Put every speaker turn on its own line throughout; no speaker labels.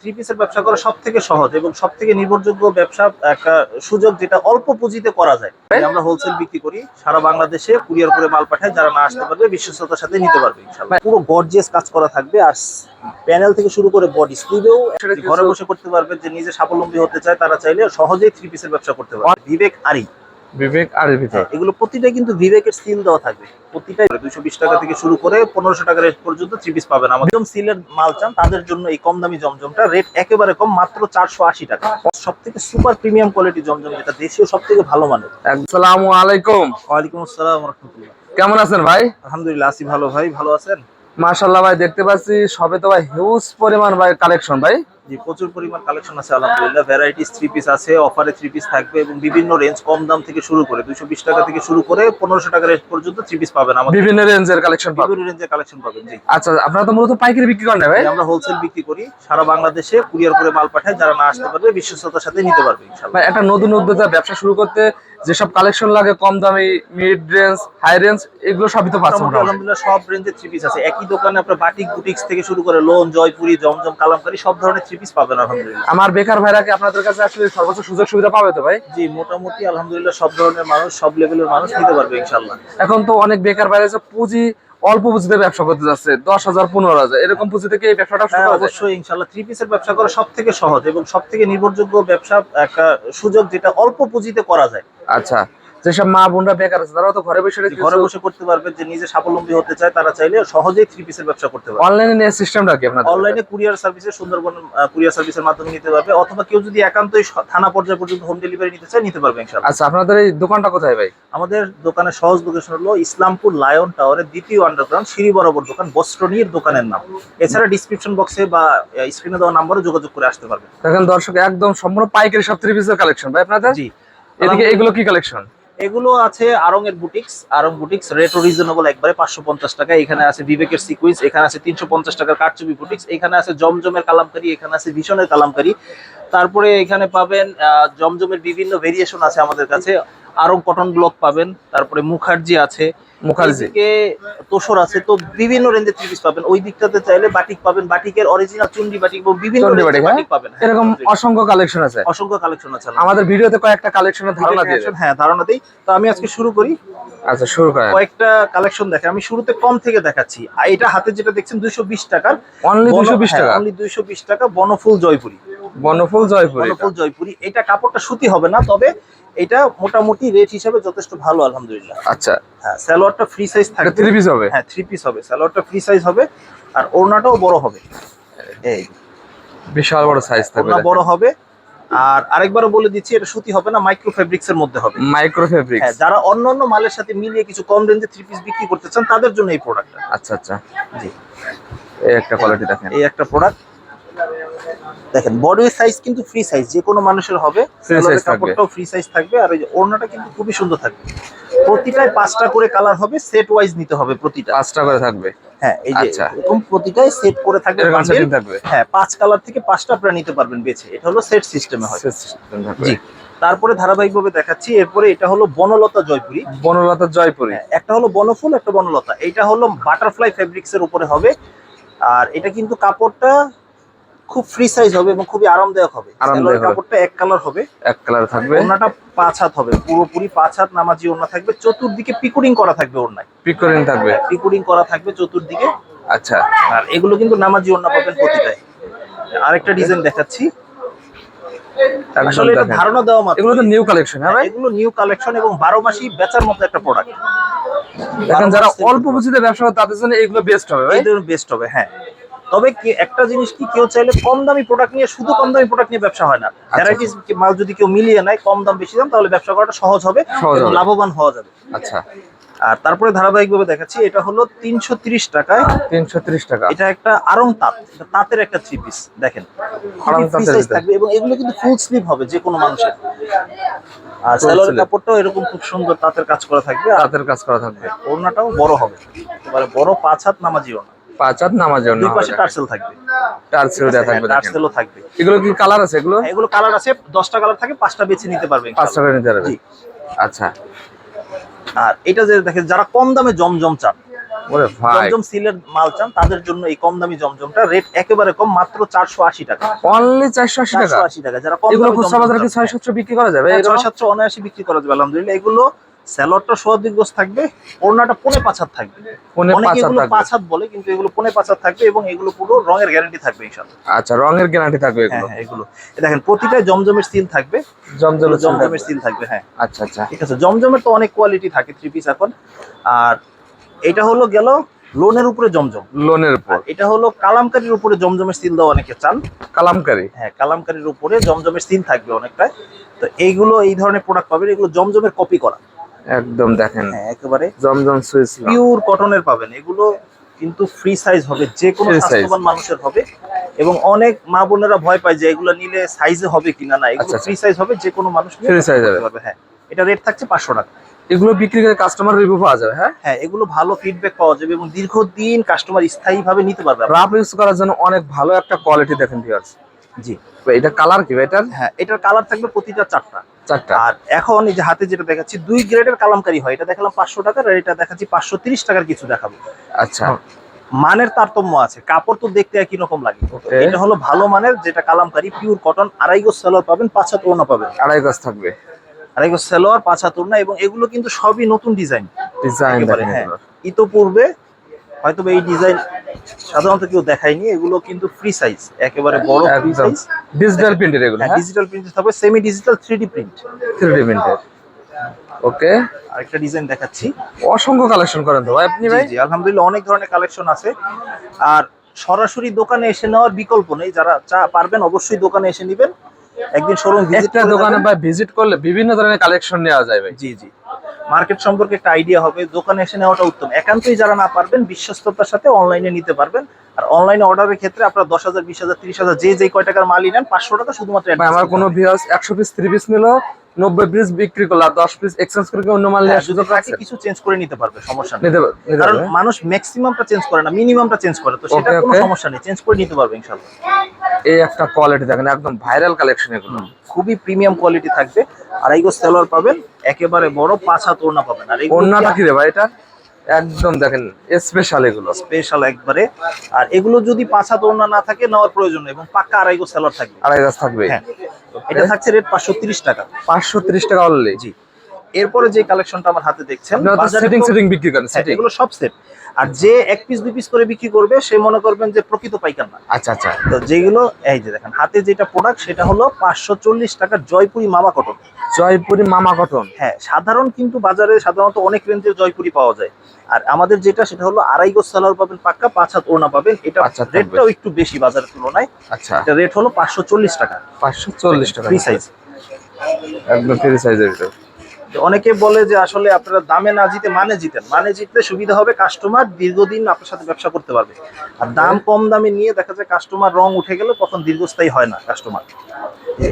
Three পিসের ব্যবসা করা সব থেকে সহজ এবং সব থেকে নির্ভরযোগ্য ব্যবসা একটা সুযোগ যেটা অল্প পুঁজিতে করা যায়। আমরা হোলসেল বিক্রি করি সারা বাংলাদেশে কুরিয়ার করে মাল পাঠায় যারা না আসতে পারবে বিশ্বস্ততার সাথে নিতে পারবে পুরো গর্জিয়াস কাজ করা থাকবে আর প্যানেল থেকে শুরু করে বডি স্লিভেও ঘরে বসে করতে পারবে যে নিজে স্বাবলম্বী হতে চায় তারা চাইলে সহজেই থ্রি পিসের ব্যবসা করতে পারবে। বিবেক আরি
বিবেক আর ভিতর
এগুলো প্রতিটা কিন্তু বিবেকের সিল দেওয়া থাকবে। প্রতিটাই দুশো বিশ টাকা থেকে শুরু করে পনেরোশো টাকা রেট পর্যন্ত থ্রি পিস পাবেন। আমাদের একদম সিলের মাল চান তাদের জন্য এই কম দামি জমজমটা রেট একেবারে কম মাত্র চারশো আশি টাকা। সব থেকে সুপার প্রিমিয়াম কোয়ালিটি জমজম যেটা দেশীয় সব থেকে ভালো মানের।
আসসালামু আলাইকুম।
ওয়ালাইকুম আসসালাম রহমতুল্লাহ
কেমন আছেন ভাই?
আলহামদুলিল্লাহ আছি ভালো ভাই ভালো আছেন?
মাশাল্লাহ ভাই দেখতে পাচ্ছি সবে তো ভাই হিউজ পরিমাণ ভাই কালেকশন ভাই।
জি প্রচুর পরিমাণ কালেকশন আছে আলহামদুলিল্লাহ। ভ্যারাইটিস থ্রি পিস আছে অফারে থ্রি পিস থাকবে এবং বিভিন্ন রেঞ্জ কম দাম থেকে শুরু করে দুশো বিশ টাকা থেকে শুরু করে পনেরোশো টাকা রেট পর্যন্ত থ্রি পিস পাবেন আমাদের।
বিভিন্ন রেঞ্জের কালেকশন পাবেন।
বিভিন্ন রেঞ্জের কালেকশন পাবেন জি।
আচ্ছা আপনারা তো মূলত পাইকারি বিক্রি করেন ভাই?
আমরা হোলসেল বিক্রি করি সারা বাংলাদেশে কুরিয়ার করে মাল পাঠাই যারা না আসতে পারবে বিশ্বস্ততার সাথে নিতে পারবে
ভাই একটা নতুন উদ্যোক্তা ব্যবসা শুরু করতে যেসব কালেকশন লাগে কম দামি মিড রেঞ্জ হাই রেঞ্জ এগুলো সবই তো পাচ্ছেন
আলহামদুলিল্লাহ সব রেঞ্জের থ্রি পিস আছে। একই দোকানে আপনার বাটিক বুটিক্স থেকে শুরু করে লোন জয়পুরি জমজম কালামকারি সব ধরনের থ্রি পিস পাবেন আলহামদুলিল্লাহ।
আমার বেকার ভাইরা কি আপনাদের কাছে আসলে সর্বোচ্চ সুযোগ সুবিধা পাবে তো ভাই?
জি মোটামুটি আলহামদুলিল্লাহ সব ধরনের মানুষ সব লেভেলের মানুষ নিতে পারবে ইনশাআল্লাহ।
এখন তো অনেক বেকার ভাইরা আছে পুঁজি অল্প পুঁজিতে ব্যবসা করতে যাচ্ছে দশ হাজার পনেরো হাজার। এরকম পুঁজি থেকে এই ব্যবসাটা
হ্যাঁ? অবশ্যই ইনশাল্লাহ থ্রি পিসের ব্যবসা করা সব থেকে সহজ এবং সব থেকে নির্ভরযোগ্য ব্যবসা একটা সুযোগ যেটা অল্প পুঁজিতে করা যায়।
আচ্ছা। যেসব মা বোনরা বেকার আছে তারাও তো ঘরে বসে
ঘরে বসে করতে পারবে যে নিজে স্বাবলম্বী হতে চায় তারা চাইলে সহজেই থ্রি পিসের ব্যবসা করতে পারবে।
অনলাইনে নিয়ে সিস্টেমটা কি আপনাদের?
অনলাইনে কুরিয়ার সার্ভিসে সুন্দরবন কুরিয়ার সার্ভিসের মাধ্যমে নিতে পারবে অথবা কেউ যদি একান্তই থানা পর্যায়ে পর্যন্ত হোম ডেলিভারি নিতে চায় নিতে পারবে ইনশাআল্লাহ।
আচ্ছা আপনাদের এই দোকানটা কোথায় ভাই?
আমাদের দোকানের সহজ লোকেশন হলো ইসলামপুর লায়ন টাওয়ারের দ্বিতীয় আন্ডারগ্রাউন্ড সিঁড়ি বরাবর দোকান বস্ত্রনীর দোকানের নাম। এছাড়া ডিসক্রিপশন বক্সে বা স্ক্রিনে দেওয়া নাম্বারে যোগাযোগ করে আসতে পারবে
দেখেন দর্শক একদম সম্পূর্ণ পাইকারি সব থ্রি পিসের কালেকশন ভাই আপনাদের?
জি।
এদিকে এগুলো কি কালেকশন
এগুলো আছে আরং এর boutiques Aarong boutiques rate reasonable একবারে পাঁচশো পঞ্চাশ টাকা। এখানে আছে বিবেকের সিকুইন্স এখানে আছে তিনশো পঞ্চাশ টাকার কারচুপি বুটিক্স এখানে আছে জমজমের কালামকারি, এখানে আছে ভীষণের কালামকারি। তারপরে এখানে পাবেন জমজমের বিভিন্ন ভেরিয়েশন আছে আমাদের কাছে। আরং কটন ব্লক পাবেন তারপরে মুখার্জি আছে
মুখার্জি।
আছে তো বিভিন্ন রেঞ্জের থ্রি পিস পাবেন। ওই দিকটাতে চাইলে বাটিক পাবেন বাটিকের অরিজিনাল চুন্ডি বাটিক বিভিন্ন
বাটিক, হ্যাঁ?
পাবেন। হ্যাঁ,
এরকম অসংখ্য কালেকশন আছে।
অসংখ্য কালেকশন আছে
আমাদের। ভিডিওতে কয়েকটা কালেকশনের ধারণা দিয়ে দেন।
হ্যাঁ ধারণা দিই। তো আমি আজকে শুরু করি।
আচ্ছা শুরু করেন।
কয়েকটা কালেকশন দেখে আমি শুরুতে কম থেকে দেখাচ্ছি। আর এটা হাতে যেটা দেখছেন দুইশো বিশ টাকার
অনলি দুশো বিশ টাকা?
অনলি দুইশো বিশ টাকা বনফুল জয়পুরি।
বনফুল জয়পুর।
বনফুল জয়পুরি। এটা কাপড়টা সুতি হবে না তবে এটা মোটামুটি রেট হিসাবে যথেষ্ট ভালো আলহামদুলিল্লাহ।
আচ্ছা।
হ্যাঁ সালোয়ারটা ফ্রি সাইজ থাকবে।
থ্রি পিস হবে?
হ্যাঁ থ্রি পিস হবে। সালোয়ারটা ফ্রি সাইজ হবে আর ওড়নাটাও বড় হবে। এই।
বিশাল বড় সাইজ থাকবে
ওড়না বড় হবে। আর আরেকবারও বলে দিচ্ছি এটা সুতি হবে না মাইক্রো ফেব্রিক্স এর মধ্যে হবে।
মাইক্রো ফেব্রিক্স
হ্যাঁ যারা অন্য অন্য মালের সাথে মিলিয়ে কিছু কম রেঞ্জে থ্রি পিস বিক্রি করতে চান তাদের জন্য এই প্রোডাক্টটা
আচ্ছা আচ্ছা।
জি।
এই একটা কোয়ালিটি দেখেন।
এই একটা প্রোডাক্ট দেখেন বডি সাইজ কিন্তু ফ্রি সাইজ যে কোনো মানুষের হবে। কাপড়টাও ফ্রি সাইজ থাকবে আর এই ওড়নাটা কিন্তু খুবই সুন্দর থাকবে। প্রতিটায় পাঁচটা করে কালার হবে সেট ওয়াইজ নিতে হবে প্রতিটা।
পাঁচটা করে থাকবে?
হ্যাঁ এই যে
আচ্ছা।
এরকম প্রতিটাই সেট করে থাকবে।
থাকবে?
হ্যাঁ পাঁচ কালার থেকে পাঁচটা আপনারা নিতে পারবেন বেছে। এটা হলো সেট সিস্টেমে হয়। জি। তারপরে ধারাবাহিকভাবে দেখাচ্ছি এরপরে এটা হলো বনলতা জয়পুরি।
বনলতা জয়পুরি।
হ্যাঁ, একটা হলো বনফুল একটা বনলতা। এটা হলো বাটারফ্লাই ফেব্রিক্স এর উপরে হবে। আর এটা কিন্তু কাপড়টা খুব ফ্রি সাইজ হবে এবং খুবই আরামদায়ক হবে।
আরামদায়ক
কাপড়টা এক কালার হবে।
এক কালার থাকবে।
ওড়নাটা পাঁচ হাত হবে। পুরোপুরি পাঁচ হাত নামাজি ওড়না থাকবে। চতুর্দিকে পিকুরিং করা থাকবে ওড়নায়।
পিকরিং থাকবে।
পিকুরিং করা থাকবে চতুর্দিকে।
আচ্ছা।
আর এগুলো কিন্তু নামাজি ওড়না পাবেন প্রতিটায় আরেকটা ডিজাইন দেখাচ্ছি। আসলে এটা ধারণা দেওয়া মাত্র
এগুলো তো নিউ কালেকশন হ্যাঁ ভাই?
এগুলো নিউ কালেকশন এবং বারো মাসই বেচার মতো একটা প্রোডাক্ট
দেখেন যারা অল্প পুঁজিতে ব্যবসা করে তাদের জন্য এগুলো বেস্ট হবে ভাই।
বেস্ট হবে হ্যাঁ। তবে একটা জিনিস কি কেউ চাইলে কম দামি প্রোডাক্ট নিয়ে শুধু কম দামি প্রোডাক্ট নিয়ে ব্যবসা হয় না।
আচ্ছা।
ভ্যারাইটিস মাল যদি কেউ মিলিয়ে নেয় কম দাম বেশি দাম তাহলে ব্যবসা করাটা সহজ হবে এবং লাভবান হওয়া যাবে।
আচ্ছা।
আর তারপরে ধারাবাহিকভাবে দেখাচ্ছি এটা হলো তিনশো তিরিশ টাকায়।
তিনশো ত্রিশ টাকা।
এটা একটা আরং তাঁত তাঁতের একটা থ্রি পিস দেখেন।
তাঁতের।
থাকবে এবং এগুলো কিন্তু ফুল স্লিভ হবে যে কোনো মানুষের। আর
sleeve।
কাপড়টাও এরকম খুব সুন্দর তাঁতের কাজ করা থাকবে
তাদের কাজ করা থাকবে।
ওড়নাটাও বড় হবে। এবারে বড় পাঁচ হাত নামাজি ওড়না।
পাঁচ হাত নামার জন্য
দুই পাশে টার্সেল থাকবে।
টার্সেল দেওয়া থাকবে
টার্সেলও থাকবে।
এগুলো কি কালার আছে এগুলো?
এগুলো কালার আছে দশটা কালার থাকে পাঁচটা বেছে নিতে পারবে
পাঁচ টাকা নিতে পারবে
জি।
আচ্ছা।
আর এটা যে দেখেন যারা কম দামে জমজম চান জমজম সিলের মাল চান তাদের জন্য এই কম দামি জমজমটা রেট একেবারে কম মাত্র চারশো আশি টাকা।
অনলি চারশো আশি টাকা?
আশি টাকা যারা কম
এগুলো
দামি
বাজারে কি
জমজম
ছয় সাতশো বিক্রি করা যাবে?
হ্যাঁ? ছয় সাতশো অনায়াসে বিক্রি করা যাবে আলহামদুলিল্লাহ। এগুলো স্যালোয়ারটা গোস থাকবে ওড়নাটা পনে পাঁচ থাকবে। অনেকে এগুলো। বলে কিন্তু এগুলো পনে পাঁচ থাকবে এবং এগুলো পুরো রঙের গ্যারান্টি থাকবে ইনশাল্লাহ
আচ্ছা রঙের গ্যারান্টি থাকবে
হ্যাঁ
এগুলো?
হ্যাঁ এগুলো। দেখেন প্রতিটা জমজমের সিল থাকবে।
জমজম
জমজমের সিল থাকবে হ্যাঁ।
আচ্ছা আচ্ছা।
ঠিক আছে জমজমের তো অনেক কোয়ালিটি থাকে থ্রি পিস এখন। আর এটা হলো গেল লোনের উপরে জমজম।
লোনের উপর।
এটা হলো কালামকারির উপরে জমজমের সিল দেওয়া অনেকে চান।
কালামকারী?
হ্যাঁ কালামকারির উপরে জমজমের সিল থাকবে অনেকটা তো এইগুলো এই ধরনের প্রোডাক্ট পাবেন এগুলো জমজমের কপি করা।
একদম দেখেন।
হ্যাঁ একেবারে
জমজম সুইচ
পিওর কটনের পাবেন। এগুলো কিন্তু ফ্রি সাইজ হবে যে কোনো স্বাস্থ্যবান মানুষের হবে। এবং অনেক মা বোনেরা ভয় পায় যে এগুলো নিলে সাইজে হবে কিনা না। এগুলো
আচ্ছা, আচ্ছা।
ফ্রি সাইজ হবে যে কোনো মানুষ
size
করতে
হবে।
হ্যাঁ। এটা রেট থাকছে পাঁচশো টাকা।
এগুলো বিক্রি করে কাস্টমার রিভিউ পাওয়া যাবে হ্যাঁ?
হ্যাঁ এগুলো ভালো ফিডব্যাক পাওয়া যাবে এবং দীর্ঘদিন কাস্টমার স্থায়ী ভাবে নিতে পারবে।
রাফ ইউজ করার জন্য অনেক ভালো একটা কোয়ালিটি দেখেন ভিউয়ার্স
জি।
এটা কালার কি এটার?
হ্যাঁ এটার কালার থাকবে প্রতিটা চারটা।
চারটা।
আর এখন এই যে হাতে যেটা দেখাচ্ছি দুই গ্রেডের কালামকারি হয়। এটা দেখালাম পাঁচশো টাকার আর এটা দেখাচ্ছি পাঁচশো তিরিশ টাকার কিছু দেখাবো।
আচ্ছা।
মানের তারতম্য আছে। কাপড় তো দেখতে একই রকম লাগে। এটা হলো ভালো মানের যেটা কালামকারি পিওর কটন আড়াই গজ সালোয়ার পাবেন পাঁচ হাত ওড়না পাবেন।
আড়াই গজ থাকবে।
আড়াই গজ সালোয়ার পাঁচ হাত ওড়না এবং এগুলো কিন্তু সবই নতুন ডিজাইন।
ডিজাইন
হ্যাঁ। ইতোপূর্বে হয়তো বা এই ডিজাইন সাধারণত কেউ দেখায়নি এগুলো কিন্তু ফ্রি সাইজ একেবারে বড় ফ্রি সাইজ
ডিজিটাল প্রিন্টের এগুলো হ্যাঁ
ডিজিটাল প্রিন্ট থাকবে semi digital three D print
three D প্রিন্টের ওকে
আরেকটা ডিজাইন দেখাচ্ছি।
অসংখ্য কালেকশন করেন তো ভাই আপনি ভাই?
জি আলহামদুলিল্লাহ অনেক ধরনের কালেকশন আছে। আর সরাসরি দোকানে এসে নেওয়ার বিকল্প নেই যারা চা পারবেন অবশ্যই দোকানে এসে নেবেন। একদিন শোরুম ভিজিট
দোকানে ভাই ভিজিট করলে বিভিন্ন ধরনের কালেকশন নেওয়া যায় ভাই।
জি জি। মার্কেট সম্পর্কে একটা আইডিয়া হবে দোকানে এসে নেওয়াটা উত্তম। একান্তই যারা না পারবেন বিশ্বস্ততার সাথে অনলাইনে নিতে পারবেন। আর অনলাইনে অর্ডারের ক্ষেত্রে আপনার দশ হাজার বিশ হাজার তিরিশ হাজার যে যে কয় টাকার মালই নেন পাঁচশো টাকা শুধুমাত্র
আমার কোনো
হবে।
একশো পিস থ্রি পিস নিল নব্বই পিস বিক্রি করল আর দশ পিস এক্সচেঞ্জ করে অন্য মাল
হ্যাঁ,
নেওয়ার সুযোগ
তাকে
আছে?
কিছু চেঞ্জ করে নিতে পারবে সমস্যা নেই। কারণ মানুষ ম্যাক্সিমামটা চেঞ্জ করে না মিনিমামটা চেঞ্জ করে তো সেটা কোনো সমস্যা নেই চেঞ্জ করে নিতে পারবে ইনশাল্লাহ
এই একটা কোয়ালিটি দেখেন একদম ভাইরাল কালেকশন এগুলো।
খুবই প্রিমিয়াম কোয়ালিটি থাকবে। আড়াই গজ সালোয়ার পাবেন একেবারে বড় পাঁচ হাত ওড়না পাবেন। আর
ওড়নাটা কি রে ভাই এটা? একদম দেখেন স্পেশাল এগুলো।
স্পেশাল একবারে। আর এগুলো যদি পাঁচ হাত ওড়না না থাকে নেওয়ার প্রয়োজন এবং পাক্কা আড়াই গজ সালোয়ার থাকবে।
আড়াই গাছ থাকবে।
হ্যাঁ। এটা থাকছে রেট পাঁচশো তিরিশ টাকা।
পাঁচশো তিরিশ টাকা অনলি
জি। এরপরে যে কালেকশনটা আমার হাতে দেখছেন
সিটিং সিটিং বিক্রি করেন
হ্যাঁ,
সিটিং
এগুলো সব সেট আর যে এক পিস দুই পিস করে বিক্রি করবে সে মনে করবেন যে প্রকৃত পাইকার না।
আচ্ছা আচ্ছা।
তো যেগুলো এই যে দেখেন হাতে যেটা প্রোডাক্ট সেটা হলো পাঁচশো চল্লিশ টাকার জয়পুরি মামা কটন
জয়পুরি মামা কটন
হ্যাঁ সাধারণ কিন্তু বাজারে সাধারণত অনেক রেঞ্জের জয়পুরি পাওয়া যায়। আর আমাদের যেটা সেটা হলো আড়াই গোজ সালোয়ার পাবেন পাক্কা পাঁচ হাত ওড়না পাবেন। এটা রেটটাও একটু বেশি বাজারের তুলনায়।
আচ্ছা।
এটা রেট হলো পাঁচশো চল্লিশ টাকা।
পাঁচশো চল্লিশ টাকা
ফ্রি সাইজ
একদম ফ্রি সাইজের
অনেকে বলে যে আসলে আপনারা দামে না জিতে মানে জিতেন। মানে জিতলে সুবিধা হবে কাস্টমার দীর্ঘদিন আপনার সাথে ব্যবসা করতে পারবে। আর দাম কম দামে নিয়ে দেখা যায় কাস্টমার রং উঠে গেলে তখন দীর্ঘস্থায়ী হয় না কাস্টমার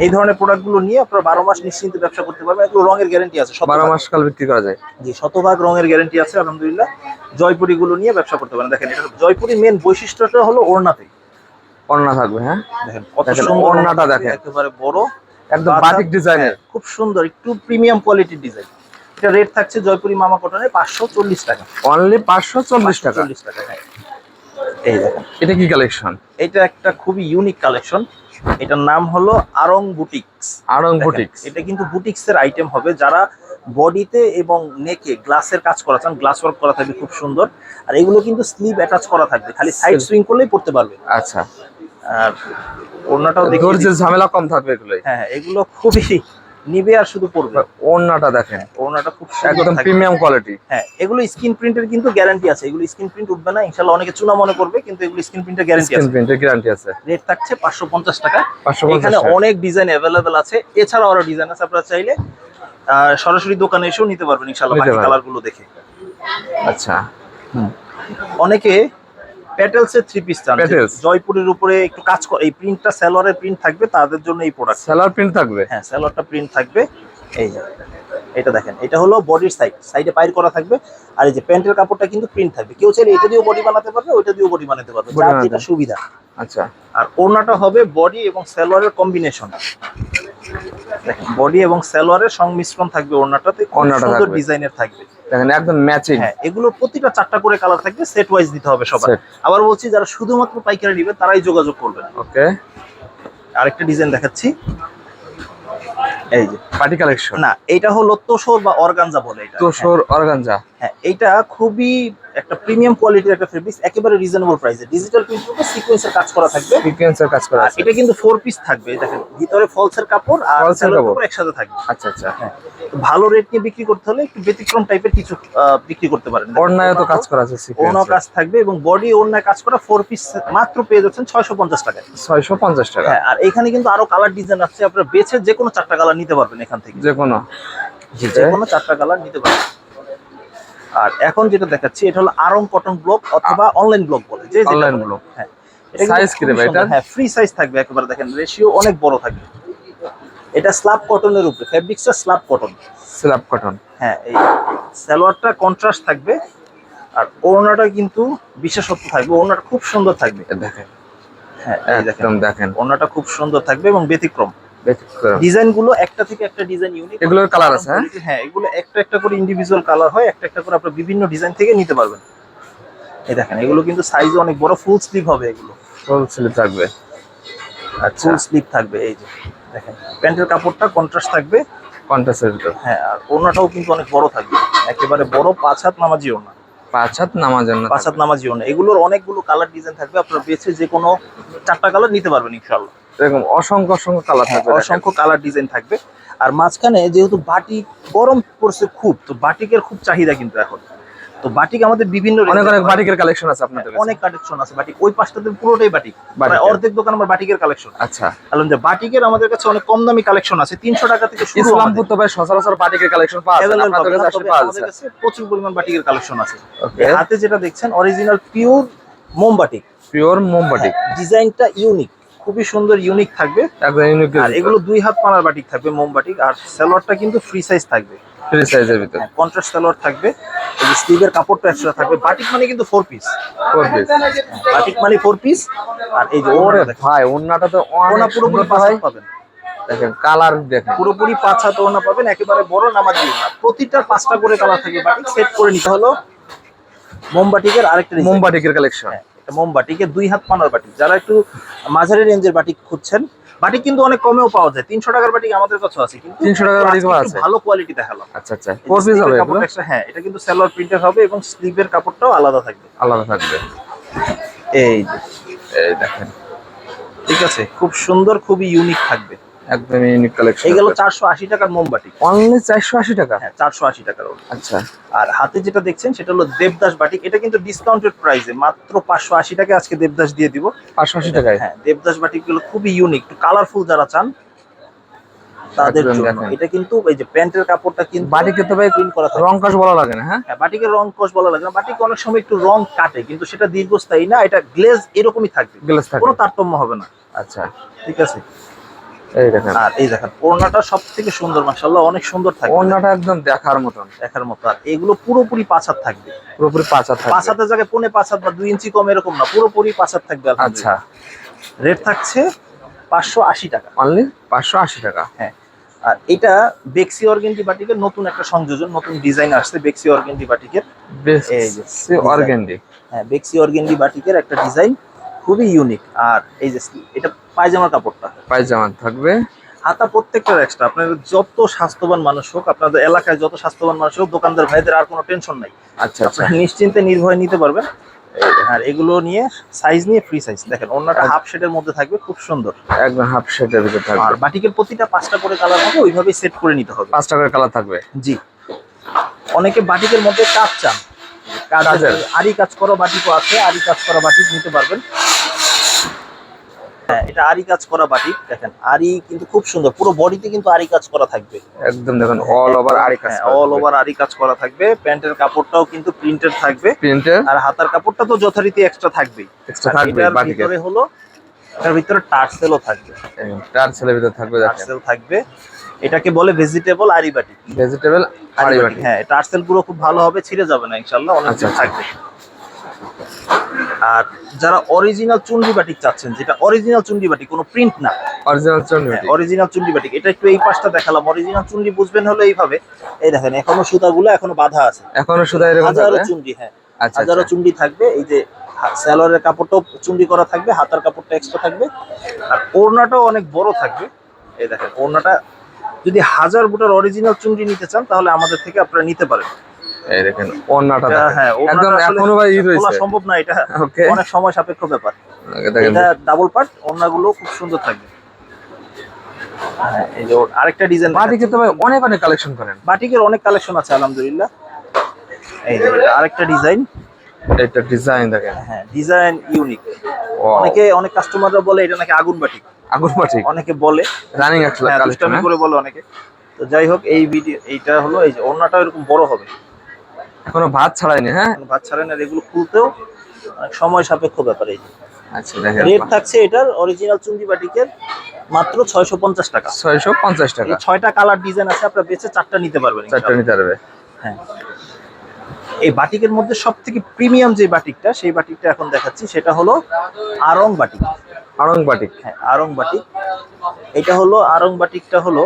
এই ধরনের প্রোডাক্টগুলো নিয়ে আপনারা বারো মাস নিশ্চিন্তে ব্যবসা করতে পারবেন। এগুলো রঙের গ্যারেন্টি আছে
বারো মাস কাল বিক্রি করা যায়।
জি শতভাগ রঙের গ্যারেন্টি আছে আলহামদুলিল্লাহ। জয়পুরি গুলো নিয়ে ব্যবসা করতে পারেন। দেখেন এটা জয়পুরি মেন বৈশিষ্ট্যটা হলো ওড়নাতে
অন্য থাকবে হ্যাঁ?
দেখেন কত সুন্দর
ওড়নাটা দেখেন।
একেবারে বড়।
একদম বাটিক ডিজাইনের
হ্যাঁ, খুব সুন্দর একটু প্রিমিয়াম কোয়ালিটির ডিজাইন এটা রেট থাকছে জয়পুরি মামা কটনে পাঁচশো চল্লিশ টাকা।
অনলি পাঁচশো চল্লিশ টাকা।
চল্লিশ টাকা হ্যাঁ। এই দেখেন।
এটা কি কালেকশন
এটা একটা খুবই ইউনিক কালেকশন এটার নাম হলো আরং বুটিক্স
আরং বুটিক্স
এটা কিন্তু বুটিক্স এর আইটেম হবে। যারা বডিতে এবং নেকে গ্লাসের কাজ করা চান গ্লাস ওয়ার্ক করা থাকবে খুব সুন্দর। আর এগুলো কিন্তু স্লিভ অ্যাটাচ করা থাকবে। খালি সাইড সুইং করলেই পড়তে পারবে।
আচ্ছা।
আর ওড়নাটাও দেখি
ধৈর্যের ঝামেলা কম থাকবে এগুলোই।
হ্যাঁ হ্যাঁ, এগুলো খুবই নিবে আর শুধু পড়বে।
ওড়নাটা দেখেন।
ওড়নাটা খুব
একদম প্রিমিয়াম কোয়ালিটি
হ্যাঁ এগুলো স্ক্রিন প্রিন্টের কিন্তু গ্যারান্টি আছে। এগুলো স্ক্রিন প্রিন্ট উঠবে না ইনশাল্লাহ অনেকে চুনা মনে করবে কিন্তু এগুলো স্ক্রিন প্রিন্টের গ্যারান্টি
স্ক্রিন প্রিন্টের গ্যারান্টি আছে।
রেট থাকছে পাঁচশো পঞ্চাশ টাকা।
পাঁচশো
এখানে অনেক ডিজাইন অ্যাভেলেবেল আছে। এছাড়াও আরও ডিজাইন আছে আপনারা চাইলে সরাসরি দোকানে এসেও নিতে পারবেন ইনশাল্লাহ বাকি
পারবেন।
কালারগুলো দেখে।
আচ্ছা।
অনেকে প্যাটেলস এর থ্রি পিস চান।
Petals?
জয়পুরের উপরে একটু কাজ করে এই প্রিন্টটা প্রিন্ট থাকবে তাদের জন্য এই প্রোডাক্ট
সেলার প্রিন্ট থাকবে?
হ্যাঁ প্রিন্ট থাকবে। এই এটা দেখেন এটা হলো বডির সাইড সাইডে করা থাকবে। আর এই যে প্যান্টের কাপড়টা কিন্তু প্রিন্ট থাকবে। কেউ চাইলে এটা দিয়েও বডি বানাতে পারবে ওইটা দিয়েও বডি বানাতে পারবে। যার যেটা সুবিধা।
আচ্ছা।
আর ওড়নাটা হবে বডি এবং সালোয়ারের কম্বিনেশন দেখেন বডি এবং সালোয়ারের সংমিশ্রণ থাকবে ওড়নাটাতে।
ওড়নাটা
সুন্দর ডিজাইনের থাকবে।
দেখেন একদম ম্যাচিং
হ্যাঁ এগুলোর প্রতিটা চারটা করে কালার থাকবে সেট ওয়াইজ দিতে হবে সবার। আবার বলছি যারা শুধুমাত্র পাইকারি নেবে তারাই যোগাযোগ করবেন
ওকে।
আরেকটা ডিজাইন দেখাচ্ছি। এই যে।
পার্টি কালেকশন
না এটা হলো তোষর বা অর্গানজা বলে এটা।
তোষর অর্গানজা।
হ্যাঁ এটা খুবই একটা প্রিমিয়াম কোয়ালিটির একটা ফেব্রিক্স একেবারে রিজনেবল প্রাইসে ডিজিটাল প্রিন্টের উপর সিকোয়েন্সের কাজ করা থাকবে।
সিকোয়েন্সের কাজ করা আছে।
এটা কিন্তু ফোর পিস থাকবে দেখেন ভিতরে ফলসের কাপড় আর সেলোর
কাপড়।
একসাথে থাকবে।
আচ্ছা আচ্ছা।
হ্যাঁ ভালো রেট নিয়ে বিক্রি করতে হলে একটু ব্যতিক্রম টাইপের কিছু বিক্রি করতে পারেন।
ওড়নায় তো কাজ করা আছে সিকোয়েন্স
কাজ থাকবে এবং বডি ওনায় কাজ করা ফোর পিস মাত্র পেয়ে যাচ্ছেন ছয়শো পঞ্চাশ টাকায়।
650 টাকা।
হ্যাঁ আর এখানে কিন্তু আরও কালার ডিজাইন আছে। আপনারা বেছে যে কোনো চারটা কালার নিতে পারবেন এখান থেকে।
যে কোনো
যে কোনো চারটা কালার নিতে পারবেন। আর এখন যেটা দেখাচ্ছি এটা হলো আরং কটন ব্লক অথবা অনলাইন ব্লক বলে যে যেটা
Online
বলে।
block।
হ্যাঁ এটা
Size কি
সুন্দর।
এটার?
হ্যাঁ ফ্রি সাইজ থাকবে একেবারে দেখেন রেশিও অনেক বড় থাকবে এটা স্ল্যাব কটনের উপরে ফেব্রিক্সটা স্ল্যাব কটন
স্ল্যাব কটন
হ্যাঁ এই সালোয়ারটা কন্ট্রাস্ট থাকবে আর ওড়নাটা কিন্তু বিশেষত্ব থাকবে ওড়নাটা খুব সুন্দর থাকবে
দেখেন
হ্যাঁ দেখেন
একদম দেখেন
ওড়নাটা খুব সুন্দর থাকবে এবং ব্যতিক্রম। ডিজাইনগুলো একটা থেকে একটা ডিজাইন ইউনিক
এগুলোর কালার আছে হ্যাঁ?
হ্যাঁ এগুলো একটা একটা করে ইন্ডিভিজুয়াল কালার হয় একটা একটা করে আপনার বিভিন্ন ডিজাইন থেকে নিতে পারবেন। এই দেখেন এগুলো কিন্তু সাইজ অনেক বড় ফুল স্লিভ হবে এগুলো।
ফুল স্লিভ থাকবে। আচ্ছা।
ফুল স্লিভ থাকবে এই যে দেখেন। প্যান্টের কাপড়টা কন্ট্রাস্ট থাকবে।
কন্ট্রাস্টের ভিতর
হ্যাঁ আর কিন্তু অনেক বড় থাকবে। একেবারে বড় পাঁচ হাত নামাজি ওড়না।
পাঁচ হাত নামাজের না
পাঁচ হাত নামাজি এগুলোর অনেকগুলো কালার ডিজাইন থাকবে আপনার বেছে যে কোনো চারটা কালার নিতে পারবেন ইনশাল্লাহ
এরকম অসংখ্য অসংখ্য কালার
হ্যাঁ,
থাকবে
অসংখ্য কালার ডিজাইন থাকবে। আর মাঝখানে যেহেতু বাটিক গরম পড়ছে খুব তো বাটিকের খুব চাহিদা কিন্তু এখন। তো বাটিক আমাদের বিভিন্ন
অনেক অনেক বাটিকের কালেকশন আছে আপনাদের
অনেক কালেকশন আছে বাটিক। ওই পাঁচটাতে পুরোটাই বাটিক। প্রায় অর্ধেক দোকান আমার বাটিকের কালেকশন
আচ্ছা।
বললাম যে বাটিকের আমাদের কাছে অনেক কম দামি কালেকশন আছে। তিনশো টাকা থেকে শুরু
ইসলামপুর তো ভাই সচরাচর বাটিকের কালেকশন পাওয়া যায় আপনাদের কাছে আসলে পাওয়া যায়।
প্রচুর পরিমাণ বাটিকের কালেকশন আছে। হাতে যেটা দেখছেন অরিজিনাল পিওর মোমবাটিক
পিওর মোমবাটি।
ডিজাইনটা ইউনিক খুবই সুন্দর ইউনিক থাকবে।
একদম ইউনিক
আর এগুলো দুই হাত পানার বাটিক থাকবে মোমবাটিক আর সালোয়ারটা কিন্তু ফ্রি সাইজ থাকবে।
ফ্রি সাইজের ভিতর।
কন্ট্রাস্ট সালোয়ার থাকবে। এই যে স্লিভের কাপড়টা এক্সট্রা থাকবে। বাটিক মানে কিন্তু four piece
four piece
batik মানে ফোর পিস আর এই যে
ওরে ভাই ওন্নাটা তো
ওনা পুরোপুরি পাঁচ পাবেন।
দেখেন কালার দেখেন।
পুরোপুরি পাঁচ হাত ওনা পাবেন একেবারে বড় নামাজি প্রতিটা পাঁচটা করে কালার থাকে বাটিক সেট করে নিতে হলো। মোমবাটিকের আরেকটা।
মোমবাটিকের কালেকশন
এটা মোমবাটিকের দুই হাত পানার বাটিক যারা একটু মাঝারি রেঞ্জের বাটিক খুঁজছেন বাটিক কিন্তু অনেক কমেও পাওয়া যায়। তিনশো টাকার বাটিক আমাদের কাছে আছে কিন্তু
300 টাকার বাটিক
আজকে
আছে?
ভালো কোয়ালিটি দেখালাম।
আচ্ছা আচ্ছা।
কাপড়টা হ্যাঁ এটা কিন্তু সালোয়ার প্রিন্টের হবে এবং স্লিভের কাপড়টাও আলাদা থাকবে।
আলাদা থাকবে।
এই
এই দেখেন।
ঠিক আছে খুব সুন্দর খুবই ইউনিক থাকবে।
একদম ইউনিক কালেকশন
এই গেল চারশো আশি টাকার মোমবাটি
অনলি চারশো আশি টাকা?
হ্যাঁ চারশো আশি টাকার
আচ্ছা।
আর হাতে যেটা দেখছেন সেটা হলো দেবদাস বাটিক। এটা কিন্তু ডিসকাউন্টেড প্রাইসে মাত্র পাঁচশো আশি টাকা আজকে দেবদাস দিয়ে দিব।
পাঁচশো আশি টাকায়?
হ্যাঁ দেবদাস বাটিকগুলো খুবই ইউনিক একটু কালারফুল যারা চান তাদের জন্য। এটা কিন্তু এই যে প্যান্টের কাপড়টা কিন্তু
বাটিকে তো ভাই
প্রিন্ট করা
রং কাজ বলা লাগে না হ্যাঁ?
হ্যাঁ বাটিকের রং কোষ বলা লাগে না। বাটিক অনেক সময় একটু রং কাটে কিন্তু সেটা দীর্ঘস্থায়ী না এটা গ্লেজ এরকমই থাকবে।
গ্লাস থাকে
কোনো তারতম্য হবে না।
আচ্ছা।
ঠিক আছে?
এই দেখেন।
আর এই দেখেন ওড়নাটা সব থেকে সুন্দর অনেক সুন্দর
ওন্নাটা একদম দেখার মতন।
দেখার মতো আর এগুলো পুরোপুরি থাকবে।
পুরোপুরি থাকবে।
জায়গায় পৌনে বা দুই ইঞ্চি কম এরকম না পুরোপুরি থাকবে
আচ্ছা।
রেট থাকছে পাঁচশো আশি টাকা।
অনলি পাঁচশো আশি টাকা।
হ্যাঁ। আর এটা বেক্সি অর্গেন্ডি বাটিকের নতুন একটা সংযোজন নতুন ডিজাইন আসছে বেক্সি অর্গেন্ডি বাটিকের
অর্গেন্ডি
হ্যাঁ বেক্সি অর্গেন্ডি বাটিকের একটা ডিজাইন। খুবই ইউনিক আর এই যে এটা পায়জামার কাপড়টা।
পায়জামা থাকবে।
হাতা প্রত্যেকটার এক্সট্রা আপনার যত স্বাস্থ্যবান মানুষ হোক আপনাদের এলাকায় যত স্বাস্থ্যবান মানুষ হোক দোকানদার ভাইদের আর কোনো টেনশন নাই।
আচ্ছা আচ্ছা।
আপনারা নিশ্চিন্তে নির্ভয় নিতে পারবেন। আর এগুলো নিয়ে সাইজ নিয়ে ফ্রি সাইজ দেখেন অন্যটা হাফ শেডের মধ্যে থাকবে খুব সুন্দর।
একদম হাফ শেডের ভিতরে থাকবে।
আর বাটিকের প্রতিটা পাঁচটা করে কালার হবে ওইভাবেই সেট করে নিতে হবে।
পাঁচ টাকার কালার থাকবে।
জি। অনেকে বাটিকের মধ্যে কাজ চান। কাজের। আরি কাজ করা বাটিকও আছে আরি কাজ করা বাটিক নিতে পারবেন। হ্যাঁ এটা আরি কাজ করা বাটিক দেখেন আরি কিন্তু খুব সুন্দর পুরো বডিতে কিন্তু আরি কাজ করা থাকবে।
একদম দেখুন অল ওভার আরি কাজ
অল ওভার আরি কাজ করা থাকবে প্যান্টের কাপড়টাও কিন্তু প্রিন্টেড থাকবে। আর হাতার কাপড়টা তো যথারীতি এক্সট্রা থাকবেই। আর
থাকবে
ভিতরে হলো এটার ভিতরে টার্সেলও থাকবে।
থাকবে
টার্সেল থাকবে। এটাকে বলে ভেজিটেবল আরি বাটি।
ভেজিটেবল আরি বাটি
হ্যাঁ টার্সেলগুলো খুব ভালো হবে ছিঁড়ে যাবে না ইনশাল্লাহ অনেক
আচ্ছা, আচ্ছা।
থাকবে। আর যারা অরিজিনাল চুন্ডি বাটিক চাচ্ছেন যেটা অরিজিনাল চুন্ডি বাটিক কোনো প্রিন্ট না।
অরিজিনাল চন্ডি
অরিজিনাল চুন্ডি বাটিক এটা একটু এই পাশটা দেখালাম। অরিজিনাল চুন্ডি বুঝবেন হলো এইভাবে। এই দেখেন এখনও সুতাগুলো এখনও বাধা আছে।
এখনও শুধু এরকম
হাজারো চুন্ডি হ্যাঁ।
আচ্ছা
হাজারো
আচ্ছা।
চুন্ডি থাকবে। এই যে স্যালোয়ারের কাপড়টাও চুন্ডি করা থাকবে হাতার কাপড়টা এক্সট্রা থাকবে। আর ওড়নাটাও অনেক বড় থাকবে। এই দেখেন ওড়নাটা যদি হাজার বুটার অরিজিনাল চুন্ডি নিতে চান তাহলে আমাদের থেকে আপনারা নিতে পারেন।
এই দেখেন ওন্নাটা
হ্যাঁ
একদম এখনও ভাই ই রয়েছে
সম্ভব না এটা অনেক সময় সাপেক্ষ ব্যাপার।
দেখেন।
এটা ডাবল পার্ট ওড়নাগুলো খুব সুন্দর থাকবে। এই যে আরেকটা ডিজাইন
বাটিকে তো ভাই অনেক অনেক কালেকশন করেন।
বাটিকের অনেক কালেকশন আছে আলহামদুলিল্লাহ। এই যে এটা আরেকটা ডিজাইন
এটা ডিজাইন দেখেন।
হ্যাঁ ডিজাইন ইউনিক অনেকে অনেক কাস্টমাররা বলে এটা নাকি আগুন বাটিক।
আগুন বাটি
অনেকে বলে।
রানিং
হ্যাঁ,
কালেকশন
করে বলে অনেকে। তো যাই হোক এই ভিডিও এইটা হলো এই যে ওড়নাটা এরকম বড় হবে।
এখনও ভাত ছাড়াইনি হ্যাঁ?
ভাত বাদ না এগুলো খুলতেও সময় সাপেক্ষ ব্যাপার এই।
আচ্ছা দেখেন।
রেট থাকছে এটার অরিজিনাল চুন্ডি বাটিকের মাত্র ছয়শো পঞ্চাশ টাকা।
ছয়শো পঞ্চাশ টাকা।
এই ছয়টা কালার ডিজাইন আছে আপনার বেছে চারটা নিতে পারবেন
চারটা নিতে পারবে।
হ্যাঁ। এই বাটিকের মধ্যে সব থেকে প্রিমিয়াম যে বাটিকটা সেই বাটিকটা এখন দেখাচ্ছি সেটা হলো আরং বাটিক।
আরং বাটিক।
হ্যাঁ আরং বাটিক। এটা হলো আরং বাটিকটা হলো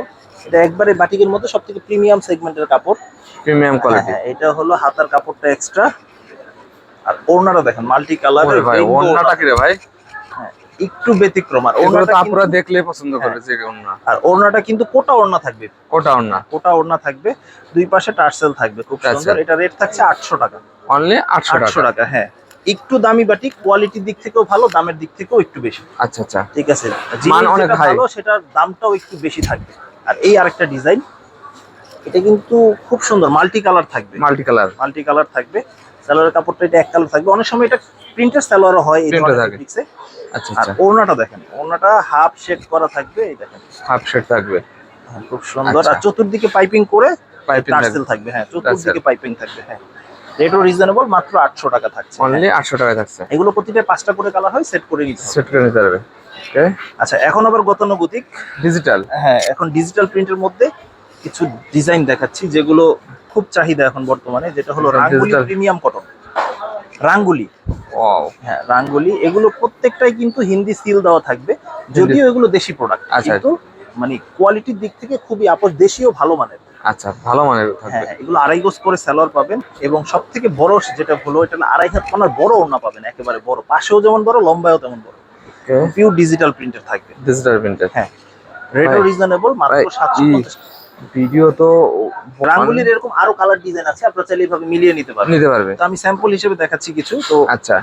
এটা একবারে বাটিকের মধ্যে সব থেকে প্রিমিয়াম সেগমেন্টের কাপড়।
প্রিমিয়াম
হ্যাঁ,
কোয়ালিটি
হ্যাঁ, এটা হলো হাতার কাপড়টা এক্সট্রা আর ওড়নাটা দেখেন মাল্টি কালার
ভাই ওন্নাটা কি রে ভাই?
একটু ব্যতিক্রম আর ওড়নাটা
আপুরা দেখলেই পছন্দ
হ্যাঁ।
করে যে ওন্না
আর ওড়নাটা কিন্তু কোটা ওড়না থাকবে।
কোটা ওন্না
কোটা ওড়না থাকবে দুই পাশে টার্সেল থাকবে খুব। সুন্দর। এটা রেট থাকছে আটশো টাকা।
অনলি আটশো
আটশো
টাকা
টাকা হ্যাঁ। একটু দামি বাটি কোয়ালিটির দিক থেকেও ভালো দামের দিক থেকেও একটু বেশি।
আচ্ছা আচ্ছা।
ঠিক আছে?
মান অনেক
ভালো সেটার দামটাও একটু বেশি থাকবে। আর এই আরেকটা ডিজাইন এটা কিন্তু খুব সুন্দর মাল্টি কালার থাকবে।
মাল্টি কালার
মাল্টি কালার থাকবে। সালোয়ারের কাপড়টা এটা এক কালার থাকবে। অনেক সময় এটা প্রিন্টের সালোয়ারও হয় এই fabrics
আচ্ছা আচ্ছা।
ওড়নাটা দেখেন ওড়নাটা হাফ শেড করা থাকবে এই দেখেন।
হাফ শেড থাকবে।
হ্যাঁ, খুব সুন্দর।
আচ্ছা।
আর চতুর্দিকে পাইপিং করে
পাইপিং
থাকবে। হ্যাঁ চতুর্দিকে পাইপিং থাকবে হ্যাঁ। রেটও রিজনেবল মাত্র আটশো টাকা থাকছে
অনলি আটশো টাকা থাকছে।
এগুলো প্রতিটা পাঁচটা করে কালার হয় সেট করে নিতে
সেট করে নিতে পারবে
আচ্ছা এখন আবার গতানুগতিক।
ডিজিটাল
হ্যাঁ এখন ডিজিটাল প্রিন্টের মধ্যে কিছু ডিজাইন দেখাচ্ছি যেগুলো খুব চাহিদা এখন বর্তমানে যেটা হলো রাঙ্গুলি প্রিমিয়াম কটন রাঙ্গুলি। হ্যাঁ রাঙ্গুলি এগুলো প্রত্যেকটাই কিন্তু হিন্দি সিল দেওয়া থাকবে যদিও এগুলো দেশি প্রোডাক্ট
আচ্ছা।
কিন্তু মানে কোয়ালিটির দিক থেকে খুবই আপস দেশীয় ভালো মানের।
আচ্ছা ভালো মানের থাকবে।
হ্যাঁ এগুলো আড়াই গোজ করে সালোয়ার পাবেন এবং সব থেকে বড় যেটা হলো এটা আড়াই হাত পানার বড় ওড়না পাবেন একেবারে বড় পাশেও যেমন বড় লম্বায়ও তেমন বড়। পিওর ডিজিটাল প্রিন্টের থাকবে।
ডিজিটাল প্রিন্টার
হ্যাঁ রেটও রিজনেবল মাত্র সাতশো
ভিডিও তো
রাঙ্গুলির এরকম আরও কালার ডিজাইন আছে আপনারা চাইলে এইভাবে মিলিয়ে নিতে পারবেন।
নিতে পারবে।
তো আমি স্যাম্পল হিসেবে দেখাচ্ছি কিছু তো
আচ্ছা।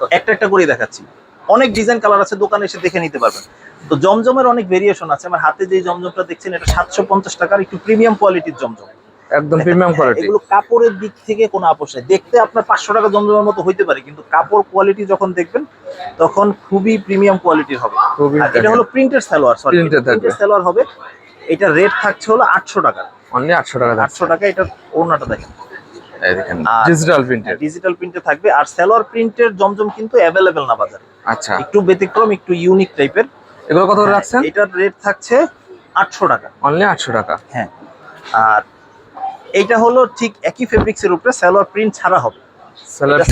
তো একটা একটা করে দেখাচ্ছি। অনেক ডিজাইন কালার আছে দোকানে এসে দেখে নিতে পারবেন। তো জমজমের অনেক ভেরিয়েশন আছে আমার হাতে যে জমজমটা দেখছেন এটা সাতশো পঞ্চাশ টাকার একটু প্রিমিয়াম কোয়ালিটির জমজম।
একদম প্রিমিয়াম
হ্যাঁ,
কোয়ালিটি
এগুলো কাপড়ের দিক থেকে কোনো আপোষ নেই। দেখতে আপনার পাঁচশো টাকা জমজমের মতো হইতে পারে কিন্তু কাপড় কোয়ালিটি যখন দেখবেন তখন খুবই প্রিমিয়াম কোয়ালিটির হবে। এটা হলো printed salwar sorry printed salwar হবে। এটা রেট থাকছে হলো আটশো টাকা।
অনলি আটশো টাকা
আটশো টাকা এটা ওড়নাটা দেখেন।
ডিজিটাল
ডিজিটাল প্রিন্টে থাকবে। আর সালোয়ার প্রিন্টের জমজম কিন্তু অ্যাভেলেবেল না বাজারে।
আচ্ছা।
একটু ব্যতিক্রম একটু ইউনিক টাইপের
এগুলো কত রাখছেন?
এটার রেট থাকছে আটশো টাকা।
অনলি আটশো টাকা।
হ্যাঁ। আর এইটা হলো ঠিক একই ফেব্রিক্সের উপরে সালোয়ার প্রিন্ট ছাড়া হবে।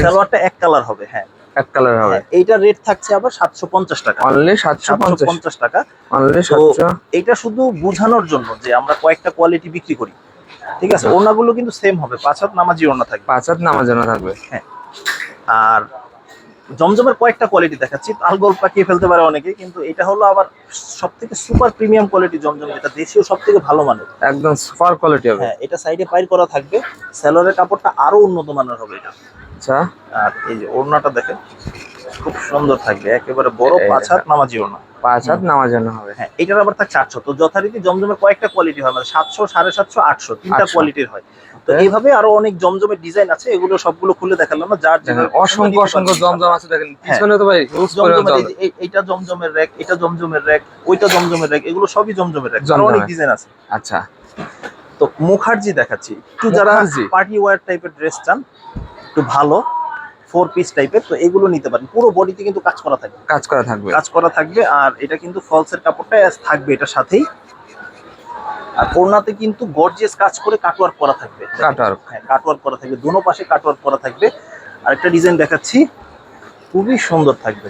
সালোয়ারটা এক কালার হবে হ্যাঁ।
এক কালার হবে।
হ্যাঁ, এইটার রেট থাকছে আবার সাতশো পঞ্চাশ টাকা।
অনলি সাতশো
সাতশো
পঞ্চাশ
পঞ্চাশ টাকা।
অনলি
তো
সাতশো।
এটা শুধু বোঝানোর জন্য যে আমরা কয়েকটা কোয়ালিটি বিক্রি করি। ঠিক আছে? ওড়নাগুলো কিন্তু সেম হবে। পাঁচ হাত নামাজি ওড়না থাকবে।
পাঁচ হাত নামার জন্য থাকবে।
আর জমজমের কয়েকটা কোয়ালিটি দেখাচ্ছি। আলগোল পাকিয়ে ফেলতে পারে অনেকে কিন্তু এটা হলো আবার সব থেকে সুপার প্রিমিয়াম কোয়ালিটি জমজম যেটা দেশীয় সব থেকে ভালো মানের।
একদম সুপার কোয়ালিটি হবে।
হ্যাঁ এটা সাইডে পাইর করা থাকবে। স্যালোয়ারের কাপড়টা আরও উন্নত মানের হবে এটা।
আচ্ছা।
আর এই যে ওড়নাটা দেখেন খুব সুন্দর থাকবে একেবারে বড় পাঁচ হাত নামাজি ওড়না।
পাঁচ হাত নামার জন্য হবে।
হ্যাঁ এটার আবার থাকছে আটশো। তো যথারীতি জমজমের কয়েকটা কোয়ালিটি হয় মানে সাতশো সাড়ে সাতশো আটশো তিনটা কোয়ালিটির হয়। তো এইভাবে আরও অনেক জমজমের ডিজাইন আছে এগুলো সবগুলো খুলে দেখালাম না যার
দেখেন অসংখ্য অসংখ্য জমজম আছে দেখেন।
হ্যাঁ।
পিছনে তো ভাই
এইটা জমজমের র্যাক এটা জমজমের র্যাক ওইটা জমজমের র্যাক এগুলো সবই জমজমের র্যাক
আরও
অনেক ডিজাইন আছে।
আচ্ছা।
তো মুখার্জি দেখাচ্ছি। একটু যারা পার্টি ওয়্যার টাইপের ড্রেস চান একটু ভালো ফোর পিস টাইপের তো এগুলো নিতে পারেন। পুরো বডিতে কিন্তু কাজ করা থাকবে।
কাজ করা থাকবে।
কাজ করা থাকবে আর এটা কিন্তু ফলসের কাপড়টা থাকবে এটার সাথেই। আর ওড়নাতে কিন্তু গর্জিয়াস কাজ করে কাটওয়ার্ক করা থাকবে।
কাটার
হ্যাঁ কাটওয়ার্ক করা থাকবে দুনো পাশে কাটওয়ার্ক করা থাকবে। আর একটা ডিজাইন দেখাচ্ছি খুবই সুন্দর থাকবে।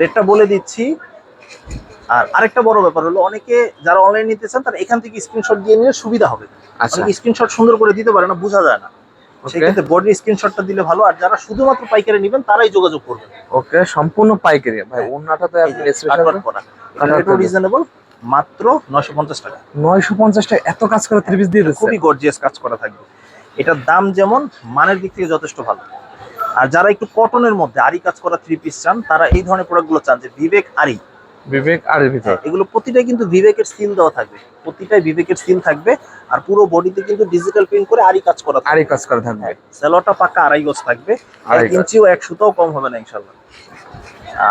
রেটটা বলে দিচ্ছি। আর আরেকটা বড় ব্যাপার হলো অনেকে যারা অনলাইন নিতে চান তারা এখান থেকে স্ক্রিনশট দিয়ে নিলে সুবিধা হবে।
আচ্ছা।
স্ক্রিনশট সুন্দর করে দিতে পারে না বোঝা যায় না। সেক্ষেত্রে বডির স্ক্রিনশটটা দিলে ভালো। আর যারা শুধুমাত্র পাইকারি নেবেন তারাই যোগাযোগ করবেন।
ওকে সম্পূর্ণ পাইকারি। ভাই ওনাটা তো আপনি স্পেশাল
করা।
করা।
রিজনেবল মাত্র নয়শো পঞ্চাশ টাকা।
নয়শো পঞ্চাশ টাকা এত কাজ করে থ্রি পিস দিয়ে দিচ্ছে।
খুবই গর্জিয়াস কাজ করা থাকবে। এটার দাম যেমন মানের দিক থেকে যথেষ্ট ভালো। আর যারা একটু কটনের মধ্যে আরি কাজ করা থ্রি পিস চান তারা এই ধরনের প্রোডাক্টগুলো চান যে বিবেক আরি
বিবেক আর ভিতর
এগুলো প্রতিটাই কিন্তু বিবেকের সিল দেওয়া থাকবে। প্রতিটাই বিবেকের সিল থাকবে আর পুরো বডিতে কিন্তু ডিজিটাল প্রিন্ট করে আরি কাজ করা
আরই কাজ করা থাকবে।
সেলোটা পাকা আড়াই গজ থাকবে। এক ইঞ্চিও এক সুতাও কম হবে না ইনশাল্লাহ।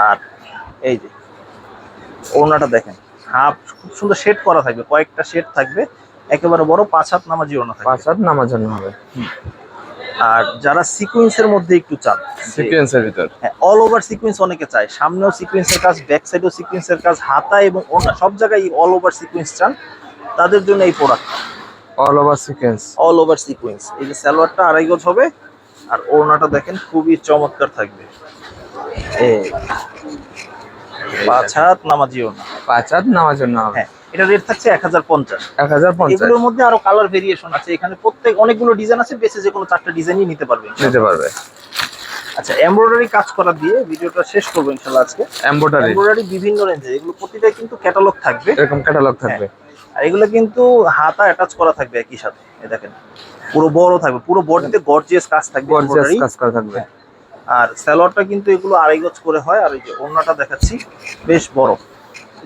আর এই যে ওড়নাটা দেখেন। হাফ খুব সুন্দর শেড করা থাকবে কয়েকটা শেড থাকবে। একেবারে বড় পাঁচ হাত নামাজি ওড়না থাকবে।
পাঁচ হাত নামার জন্য হবে।
আর যারা সিকোয়েন্সের মধ্যে একটু চান
সিকোয়েন্সের ভিতর।
অল ওভার সিকোয়েন্স অনেকে চায়। সামনেও সিকোয়েন্সের কাজ ব্যাক সাইডেও সিকোয়েন্সের কাজ হাতা এবং সব জায়গায় অল ওভার সিকোয়েন্স চান তাদের জন্য এই product
all over sequence
all over sequence এই যে সালোয়ারটা আড়াই গজ হবে আর ওড়নাটা দেখেন খুবই চমৎকার থাকবে। পাঁচ হাত নামাজি ওড়না।
পাঁচ হাত জন্য হবে।
হ্যাঁ এটা রেট থাকছে এক হাজার পঞ্চাশ।
এক হাজার পঞ্চাশ।
এগুলোর মধ্যে আরও কালার ভেরিয়েশন আছে। এখানে প্রত্যেক অনেকগুলো ডিজাইন আছে বেশি যে কোনো চারটা ডিজাইনই নিতে পারবেন
নিতে পারবে।
আচ্ছা এমব্রয়ডারি কাজ করা দিয়ে ভিডিওটা শেষ করব ইনশাল্লাহ আজকে।
এম্বোটারি
এমব্রয়ডারি বিভিন্ন রেঞ্জে এগুলো প্রতিটা কিন্তু ক্যাটালগ থাকবে।
এরকম ক্যাটালগ থাকবে।
আর এগুলো কিন্তু হাতা অ্যাটাচ করা থাকবে একই সাথে। এই দেখেন পুরো বড় থাকবে। পুরো বডিতে গর্জিয়াস কাজ থাকবে
গর্জিয়াস কাজ করা থাকবে।
আর স্যালোয়ারটা কিন্তু এগুলো আড়াই গজ করে হয়। আর এই যে ওড়নাটা দেখাচ্ছি বেশ বড়।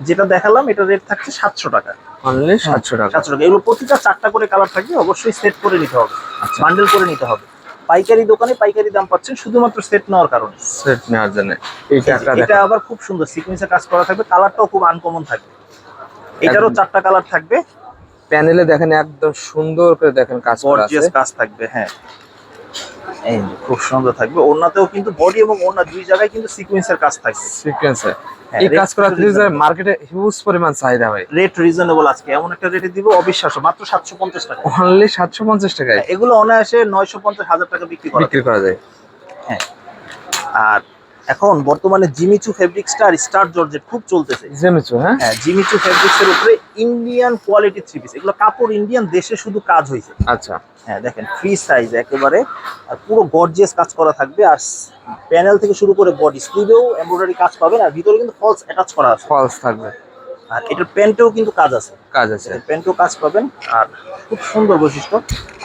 যেটা দেখালাম এটা রেট থাকছে সাতশো টাকা।
অনলি সাতশো টাকা।
সাতশো টাকা। এগুলো প্রতিটা চারটা করে কালার থাকবে অবশ্যই সেট করে নিতে হবে।
আচ্ছা।
বান্ডেল করে নিতে হবে। পাইকারি দোকানে পাইকারি দাম পাচ্ছেন শুধুমাত্র সেট নেওয়ার কারণে।
সেট নেওয়ার জন্য।
এটা আবার খুব সুন্দর সিকোয়েন্সের কাজ করা থাকবে। কালারটাও খুব আনকমন থাকবে। এটারও চারটা কালার থাকবে।
প্যানেলে দেখেন একদম সুন্দর করে দেখেন কাজ করা আছে।
কাজ থাকবে হ্যাঁ। এই খুব সুন্দর থাকবে। ওড়নাতেও কিন্তু বডি এবং ওড়না দুই জায়গায় কিন্তু সিকোয়েন্সের কাজ থাকবে।
সিকোয়েন্সে
হ্যাঁ,
এই কাজ করা
তো
মার্কেটে হিউজ পরিমাণ চাহিদা হয়
রেট রিজনেবল আজকে। এমন একটা রেটে দিব অবিশ্বাস্য মাত্র সাতশো পঞ্চাশ টাকা
অনলি সাতশো পঞ্চাশ টাকায়।
হ্যাঁ, এগুলো অনায়াসে নয়শো পঞ্চাশ হাজার টাকা বিক্রি করা
বিক্রি করা যায়।
হ্যাঁ। আর এখন বর্তমানে জিমিচু ফেব্রিক্সটা আর স্টার জর্জেট খুব চলতেছে।
জেমেছো হ্যাঁ?
হ্যাঁ জিমিচু ফেব্রিক্স এর উপরে ইন্ডিয়ান কোয়ালিটি থ্রি পিস এগুলো কাপড় ইন্ডিয়ান দেশে শুধু কাজ হয়েছে।
আচ্ছা।
হ্যাঁ দেখেন ফ্রি সাইজ একেবারে আর পুরো গর্জিয়াস কাজ করা থাকবে। আর প্যানেল থেকে শুরু করে বডি স্লিভেও এমব্রয়ডারি কাজ পাবেন আর ভিতরে কিন্তু ফলস অ্যাটাচ করা আছে।
ফলস থাকবে।
আর এটার প্যান্টেও কিন্তু কাজ আছে।
কাজ আছে।
প্যান্টেও কাজ পাবেন আর খুব সুন্দর বৈশিষ্ট্য।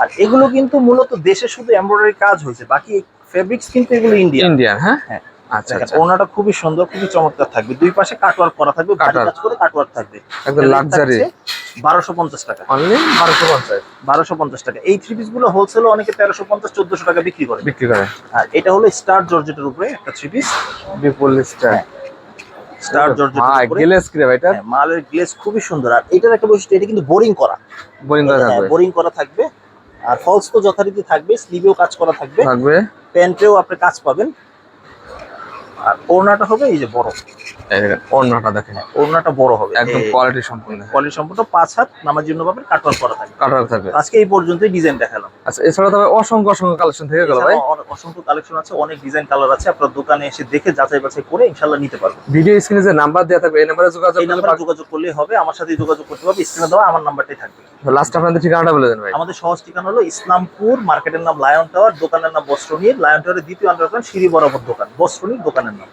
আর এগুলো কিন্তু মূলত দেশে শুধু এমব্রয়ডারি কাজ হয়েছে বাকি ফেব্রিক্স কিন্তু এগুলো ইন্ডিয়ান
ইন্ডিয়ান হ্যাঁ?
হ্যাঁ
আচ্ছা আচ্ছা।
ওনাটা খুবই সুন্দর খুবই চমৎকার থাকবে। দুই পাশে কাটওয়ার্ক করা থাকবে। কাজ করে কাটওয়ার্ক থাকবে।
একদম লাক্সারি
বারোশো পঞ্চাশ টাকা।
অনলি বারোশো পঞ্চাশ?
বারোশো পঞ্চাশ টাকা। এই থ্রি পিসগুলো হোলসেল অনেকে তেরোশো পঞ্চাশ চোদ্দশো টাকা বিক্রি করে।
বিক্রি করে।
আর এটা হলো স্টার জর্জেটের উপরে একটা থ্রি পিস
বিপুল স্টার
স্টার জর্জেটের
ভাই কি এটা?
হ্যাঁ, মালের খুবই সুন্দর। আর এটার একটা বৈশিষ্ট্য এটা কিন্তু বোরিং করা।
বোরিং করা থাকবে।
বোরিং করা থাকবে। আর ফলস তো যথারীতি থাকবে স্লিভেও কাজ করা থাকবে।
থাকবে।
প্যান্টেও আপনি কাজ পাবেন। আর ওড়নাটা হবে এই যে বড়।
এই দেখেন ওড়নাটা দেখেন।
ওড়নাটা বড় হবে।
একদম কোয়ালিটি সম্পূর্ণ
কোয়ালিটি সম্পূর্ণ পাঁচ হাত নামার জন্য পাবেন কাটওয়ার্ক করা থাকবে। আজকে এই পর্যন্তই ডিজাইন দেখালাম।
আচ্ছা এছাড়া তবে অসংখ্য অসংখ্য কালেকশন থেকে গেল ভাই।
অসংখ্য কালেকশন আছে অনেক ডিজাইন কালার আছে আপনার দোকানে এসে দেখে যাচাই বাছাই করে নিতে পারবেন।
ভিডিও স্ক্রিনে যে নাম্বার দেওয়া থাকবে এই নাম্বারে যোগাযোগ
এই নাম্বারে যোগাযোগ করলেই হবে আমার সাথে যোগাযোগ করতে হবে স্ক্রিনে দেওয়া আমার নাম্বারটাই থাকবে।
লাস্ট আপনাদের ঠিকানাটা বলে দেন ভাই।
আমাদের সহজ ঠিকানা হলো ইসলামপুর মার্কেটের নাম লায়ন টাওয়ার দোকানের নাম বস্ত্রনীর লায়ন টাওয়ারের দ্বিতীয় আন্ডারগ্রাউন্ড সিঁড়ি বরাবর দোকান বস্ত্রনীর দোকানের নাম।